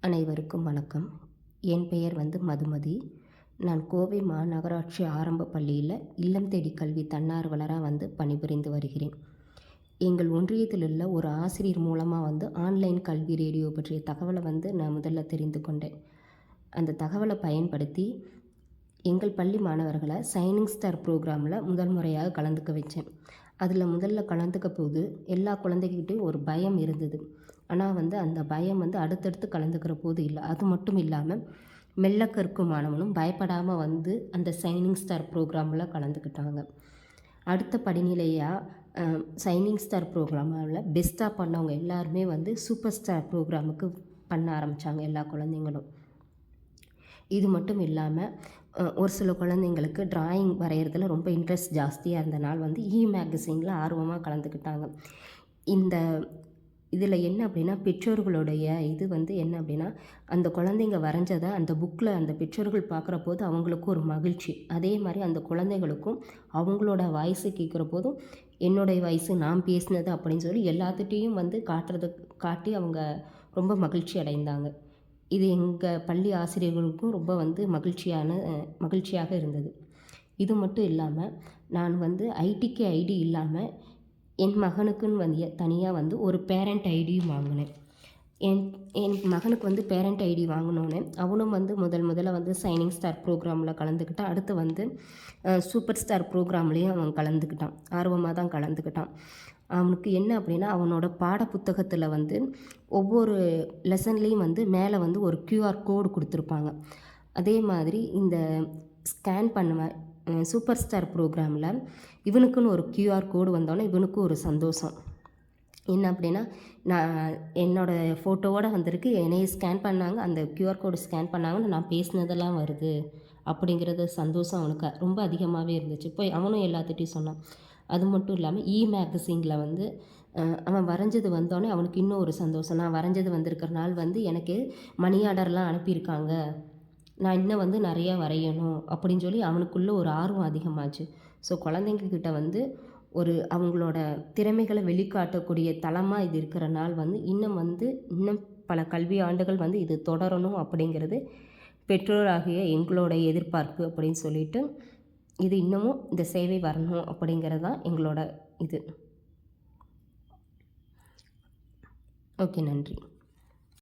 அனைவருக்கும் வணக்கம். என் பெயர் வந்து மதுமதி. நான் கோவை மாநகராட்சி ஆரம்ப பள்ளியில் இல்லம் தேடி கல்வி தன்னார்வலராக வந்து பணிபுரிந்து வருகிறேன். எங்கள் ஒன்றியத்தில் உள்ள ஒரு ஆசிரியர் மூலமாக வந்து ஆன்லைன் கல்வி ரேடியோ பற்றிய தகவலை வந்து நான் முதல்ல தெரிந்து கொண்டேன். அந்த தகவலை பயன்படுத்தி எங்கள் பள்ளி மாணவர்களை சைனிங் ஸ்டார் ப்ரோக்ராமில் முதல் முறையாக கலந்துக்க வச்சேன். அதில் முதல்ல கலந்துக்க போது எல்லா குழந்தைகிட்டையும் ஒரு பயம் இருந்தது. ஆனால் வந்து அந்த பயம் வந்து அடுத்தடுத்து கலந்துக்கிற போது இல்லை. அது மட்டும் இல்லாமல் மெல்ல கற்கும் மாணவனும் பயப்படாமல் வந்து அந்த சைனிங் ஸ்டார் ப்ரோக்ராமில் கலந்துக்கிட்டாங்க. அடுத்த படிநிலையாக சைனிங் ஸ்டார் ப்ரோக்ராமில் பெஸ்ட்டாக பண்ணவங்க எல்லாருமே வந்து சூப்பர் ஸ்டார் ப்ரோக்ராமுக்கு பண்ண ஆரம்பித்தாங்க எல்லா குழந்தைங்களும். இது மட்டும் இல்லாமல் ஒரு சில குழந்தைங்களுக்கு ட்ராயிங் வரைகிறதுல ரொம்ப இன்ட்ரெஸ்ட் ஜாஸ்தியாக இருந்தனால் வந்து இ மேகசினில் ஆர்வமாக கலந்துக்கிட்டாங்க. இந்த இதில் என்ன அப்படின்னா பெற்றோர்களுடைய இது வந்து என்ன அப்படின்னா அந்த குழந்தைங்க வரைஞ்சதை அந்த புக்கில் அந்த பெற்றோர்கள் பார்க்குற போது அவங்களுக்கும் ஒரு மகிழ்ச்சி. அதே மாதிரி அந்த குழந்தைகளுக்கும் அவங்களோட வாய்ஸு கேட்குற போதும் என்னுடைய வயசு நான் பேசினது அப்படின்னு சொல்லி எல்லாத்துட்டையும் வந்து காட்டுறது காட்டி அவங்க ரொம்ப மகிழ்ச்சி அடைந்தாங்க. இது எங்கள் பள்ளி ஆசிரியர்களுக்கும் ரொம்ப வந்து மகிழ்ச்சியான மகிழ்ச்சியாக இருந்தது. இது மட்டும் இல்லாமல் நான் வந்து ஐடிக்கு ஐடி இல்லாமல் என் மகனுக்குன்னு வந்து தனியாக வந்து ஒரு பேரண்ட் ஐடியும் வாங்கினேன். என் என் மகனுக்கு வந்து பேரண்ட் ஐடி வாங்கினோன்னே அவனும் வந்து முதல் முதல்ல வந்து சைனிங் ஸ்டார் ப்ரோக்ராமில் கலந்துக்கிட்டான் அடுத்து வந்து சூப்பர் ஸ்டார் ப்ரோக்ராம்லேயும் அவன் கலந்துக்கிட்டான். ஆர்வமாக தான் கலந்துக்கிட்டான். அவனுக்கு என்ன அப்படின்னா அவனோட பாட புத்தகத்தில் வந்து ஒவ்வொரு லெசன்லேயும் வந்து மேலே வந்து ஒரு க்யூஆர் கோடு கொடுத்துருப்பாங்க. அதே மாதிரி இந்த ஸ்கேன் பண்ணுவேன் சூப்பர் ஸ்டார் ப்ரோக்ராமில் இவனுக்குன்னு ஒரு க்யூஆர் கோடு வந்தோடனே இவனுக்கும் ஒரு சந்தோஷம். என்ன அப்படின்னா நான் என்னோடய ஃபோட்டோவோடு வந்திருக்கு என்னையை ஸ்கேன் பண்ணாங்க அந்த க்யூஆர் கோடு ஸ்கேன் பண்ணாங்கன்னு நான் பேசினதெல்லாம் வருது அப்படிங்கிறது சந்தோஷம் அவனுக்கு. ரொம்ப அதிகமாகவே இருந்துச்சு. போய் அவனும் எல்லாத்துட்டையும் சொன்னான். அது மட்டும் இல்லாமல் e இ மேகசினில் வந்து அவன் வரைஞ்சது வந்தோடனே அவனுக்கு இன்னும் ஒரு சந்தோஷம். நான் வரைஞ்சது வந்திருக்கிற நாள் வந்து எனக்கு மணி ஆர்டர்லாம் அனுப்பியிருக்காங்க. நான் இன்னும் வந்து நிறையா வரையணும் அப்படின்னு சொல்லி அவனுக்குள்ளே ஒரு ஆர்வம் அதிகமாச்சு. ஸோ குழந்தைங்கக்கிட்ட வந்து ஒரு அவங்களோட திறமைகளை வெளிக்காட்டக்கூடிய தளமாக இது இருக்கிற நாள் வந்து இன்னும் வந்து இன்னும் பல கல்வி ஆண்டுகள் வந்து இது தொடரணும் அப்படிங்கிறது பெற்றோராகிய எங்களோட எதிர்பார்ப்பு அப்படின்னு சொல்லிட்டு இது இன்னமும் இந்த சேவை வரணும் அப்படிங்கிறது தான் எங்களோட இது. ஓகே நன்றி.